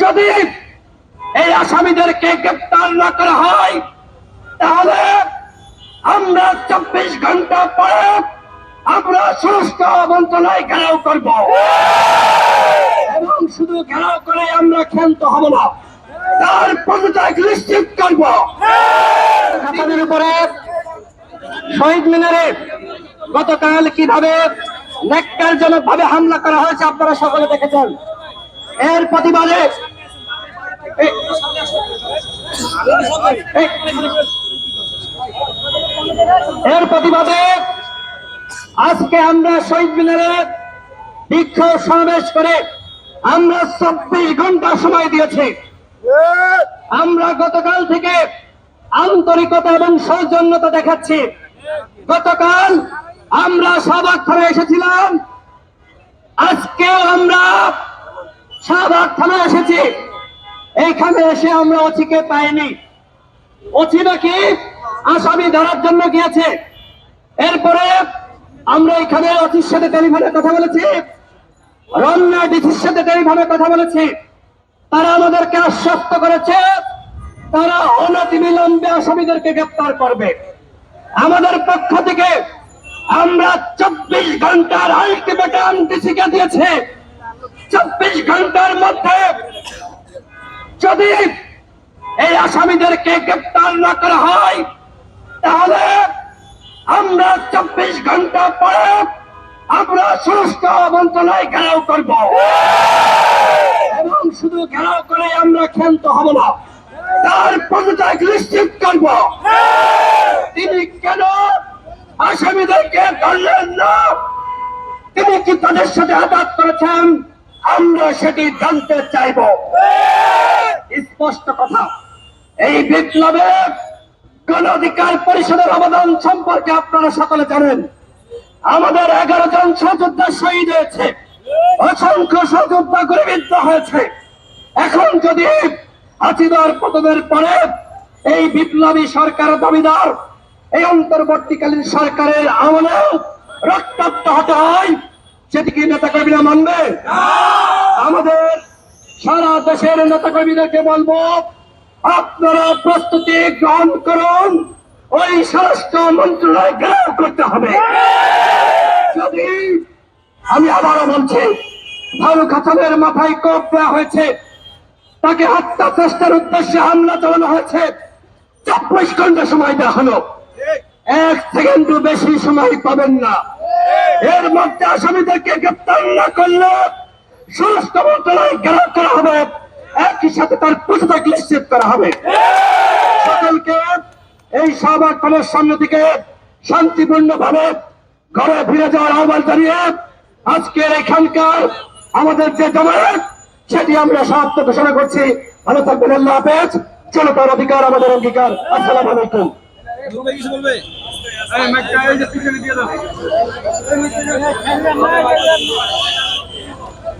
যদি এই আসামিদেরকে গ্রেপ্তার না করা হয়, তাহলে আমরা চব্বিশ ঘণ্টা পরে আমরা সুস্থ মন্ত্রণালয় ঘেরাও করব। এবং শুধু ঘেরাও করে আমরা ক্ষান্ত হব না, তার পদত্যাগ নিশ্চিত করব। আপনাদের উপরে শহীদ মিনারে গতকাল কীভাবে ন্যাক্কারজনক ভাবে হামলা করা হয়েছে আপনারা সকলে দেখেছেন। এর প্রতিবাদে এর প্রতিবাদে আজকে আমরা শহীদ মিনারে বিক্ষোভ সমাবেশ করে আমরা চব্বিশ ঘণ্টা সময় দিয়েছি। আমরা গতকাল থেকে আন্তরিকতা এবং সৌজন্যতা দেখাচ্ছি। গতকাল আমরা সবাক থানায় এসেছিলাম। আজকেও আমরা শাহবাগ থানায় এসেছি। এইখানে এসে আমরা অচিকে পাইনি। অচি নাকি? আসামি ধরার জন্য গিয়েছে। এরপরে আমরা এখানে অচির সাথে টেলিফোনে কথা বলেছি। রমনা ডিসির সাথে টেলিফোনে কথা বলেছি। তারা আমাদেরকে আশ্বস্ত করেছে, তারা অনতিবিলম্বে আসামিদেরকে গ্রেপ্তার করবে। আমাদের পক্ষ থেকে আমরা চব্বিশ ঘণ্টার আলটিমেটাম ডিসিকে দিয়েছে। চব্বিশ ঘণ্টার মধ্যে যদি এই আসামিদেরকে গ্রেপ্তার না করা হয়, তাহলে আমরা চব্বিশ ঘণ্টা পরে আমরা সুস্থ মন্ত্রণালয় ঘেরাও করব। এবং শুধু ঘেরাও করে আমরা ক্ষান্ত হব না, তার পদত্যাগ নিশ্চিত করব। তিনি কেন আসামিদেরকে ধরলেন না? তিনি কি তাদের সাথে আঘাত করেছেন? আমরা সেটি জানতে চাইব। স্পষ্ট কথা। এই বিপ্লবে গণ অধিকার পরিষদের অবদান সম্পর্কে আপনারা সকলে জানেন। আমাদের এগারো জন সহযোদ্ধা শহীদ হয়েছে। অসংখ্য সহযোদ্ধা গুলিবিদ্ধ হয়েছে। এখন যদি হাসিদার পতনের পরে এই বিপ্লবী সরকার দাবিদার এই অন্তর্বর্তীকালীন সরকারের আমলে রক্তাক্ত হতে হয় সেটি কি নেতা কর্মীরা মানবে আমাদের সারা দেশের নেতা কর্মীদেরকে বলব, আপনারা প্রস্তুতি গ্রহণ করুন। ওই স্বরাষ্ট্র মন্ত্রণালয় গ্রহণ করতে হবে। যদি আমি আবারও বলছি ফারুক হাসানের মাথায় কোপ দেওয়া হয়েছে। তাকে হত্যা চেষ্টার উদ্দেশ্যে হামলা চালানো হয়েছে। চব্বিশ ঘণ্টা সময় দেওয়া হলো। এক সেকেন্ডও বেশি সময় পাবেন না। এর মধ্যে আসামিদেরকে গ্রেপ্তার না করলে সমস্ত মন্ত্রণালয় করা হবে। একই সাথে তার নিশ্চিত করা হবে। সকলকে এই সামনে দিকে শান্তিপূর্ণ ভাবে ঘরে ফিরে যাওয়ার আহ্বান জানিয়ে আজকের এখানকার আমাদের যে জমায়েত, সেটি আমরা সমাপ্ত ঘোষণা করছি। ভালো থাকবেন, আল্লাহ হাফেজ। জনতার অধিকার, আমাদের অঙ্গীকার। আসসালামু আলাইকুম। বলবে